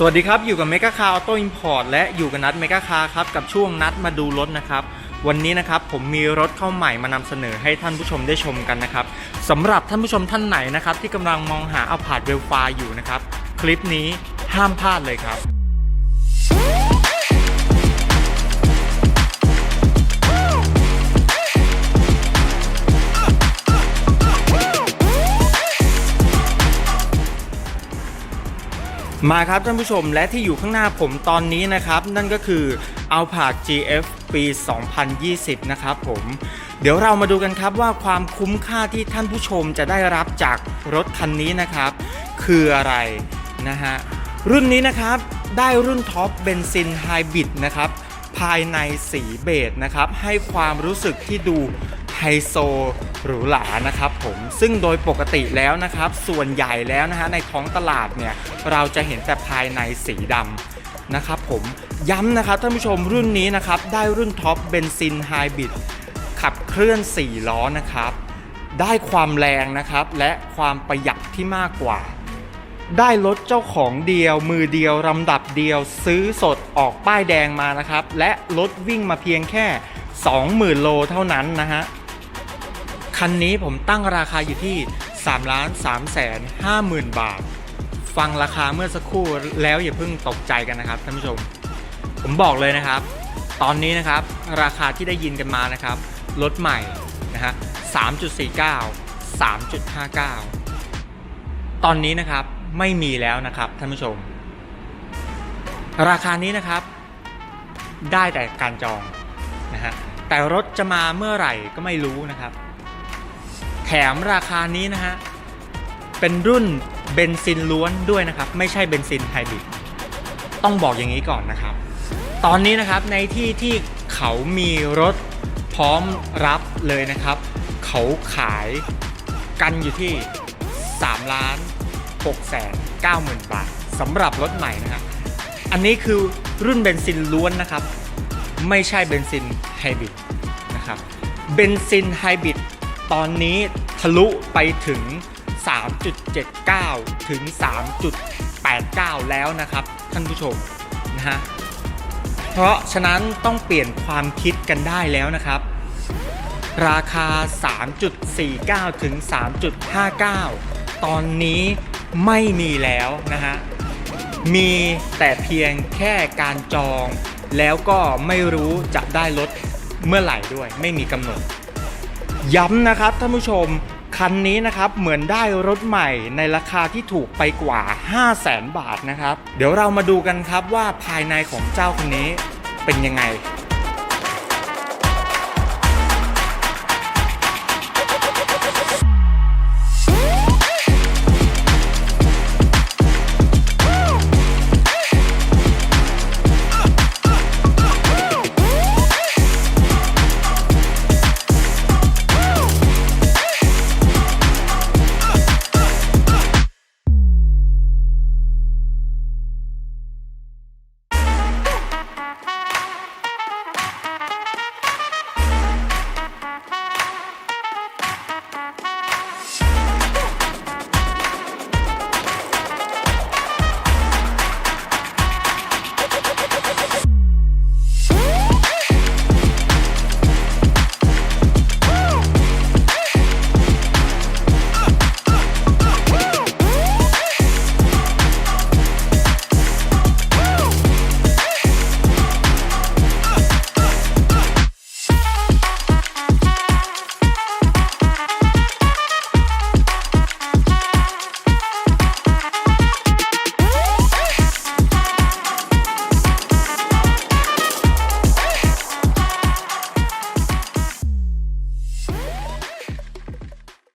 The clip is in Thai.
สวัสดีครับ อยู่กับเมกาคาร์ออโต้อิมพอร์ตและอยู่กับนัดเมกาคาร์ครับ กับช่วงนัดมาดูรถนะครับ วันนี้นะครับผมมีรถเข้าใหม่มานำเสนอให้ท่านผู้ชมได้ชมกันนะครับสำหรับท่านผู้ชมท่านไหนนะครับ ที่กำลังมองหาเอาผาดเวลฟาอยู่นะครับ คลิปนี้ห้ามพลาดเลยครับ มาครับท่านผู้ชมและที่อยู่ข้างหน้าผมตอนนี้นะครับ นั่นก็คือ a l p a r GF ปี 2020 นะครับผม เดี๋ยวเรามาดูกันครับว่าความคุ้มค่าที่ท่านผู้ชมจะได้รับจากรถคันนี้นะครับ คืออะไรนะฮะ รุ่นนี้นะครับได้รุ่นท็อปเบนซินไฮบริดนะครับ ภายในสีเบจนะครับ ให้ความรู้สึกที่ดู ไฮโซหรูหรานะครับผมซึ่งโดยปกติแล้วนะครับ ส่วนใหญ่แล้วนะฮะในท้องตลาดเนี่ยเราจะเห็นแต่ภายในสีดำนะครับผมย้ำนะครับท่านผู้ชมรุ่นนี้นะครับ ได้รุ่นท็อปเบนซินไฮบริดขับเคลื่อน 4 ล้อนะครับ ได้ความแรงนะครับและความประหยัดที่มากกว่า ได้รถเจ้าของเดียว มือเดียวลำดับเดียว ซื้อสดออกป้ายแดงมานะครับ และรถวิ่งมาเพียงแค่ 20,000 โลเท่านั้นนะฮะ คันนี้ผมตั้งราคาอยู่ที่3ล้าน3แสน5หมื่นบาท ฟังราคาเมื่อสักครู่แล้วอย่าเพิ่งตกใจกันนะครับท่านผู้ชม ผมบอกเลยนะครับ ตอนนี้นะครับราคาที่ได้ยินกันมานะครับรถใหม่นะฮะ3.49 3.59 ตอนนี้นะครับไม่มีแล้วนะครับท่านผู้ชม ราคานี้นะครับ ได้แต่การจองนะฮะแต่รถจะมาเมื่อไหร่ก็ไม่รู้นะครับ แถมราคานี้นะฮะ เป็นรุ่นเบนซินล้วนด้วยนะครับ ไม่ใช่เบนซินไฮบริดต้องบอกอย่างนี้ก่อนนะครับ ตอนนี้นะครับในที่ที่เขามีรถพร้อมรับเลยนะครับ เขาขายกันอยู่ที่ 3 ล้าน6แสน9หมื่นบาทสำหรับรถใหม่นะครับ อันนี้คือรุ่นเบนซินล้วนนะครับ ไม่ใช่เบนซินไฮบริดนะครับ เบนซินไฮบริด ตอนนี้ทะลุไปถึง 3.79 ถึง 3.89 แล้วนะครับ ท่านผู้ชมนะฮะเพราะฉะนั้นต้องเปลี่ยนความคิดกันได้แล้วนะครับ ราคา 3.49 ถึง 3.59 ตอนนี้ไม่มีแล้วนะฮะมีแต่เพียงแค่การจอง แล้วก็ไม่รู้จะได้รถเมื่อไหร่ด้วย ไม่มีกำหนด ย้ำนะครับท่านผู้ชมคันนี้นะครับเหมือนได้รถใหม่ในราคาที่ถูกไปกว่า 5 0 0แสนบาทนะครับ เดี๋ยวเรามาดูกันครับว่าภายในของเจ้าคันนี้เป็นยังไง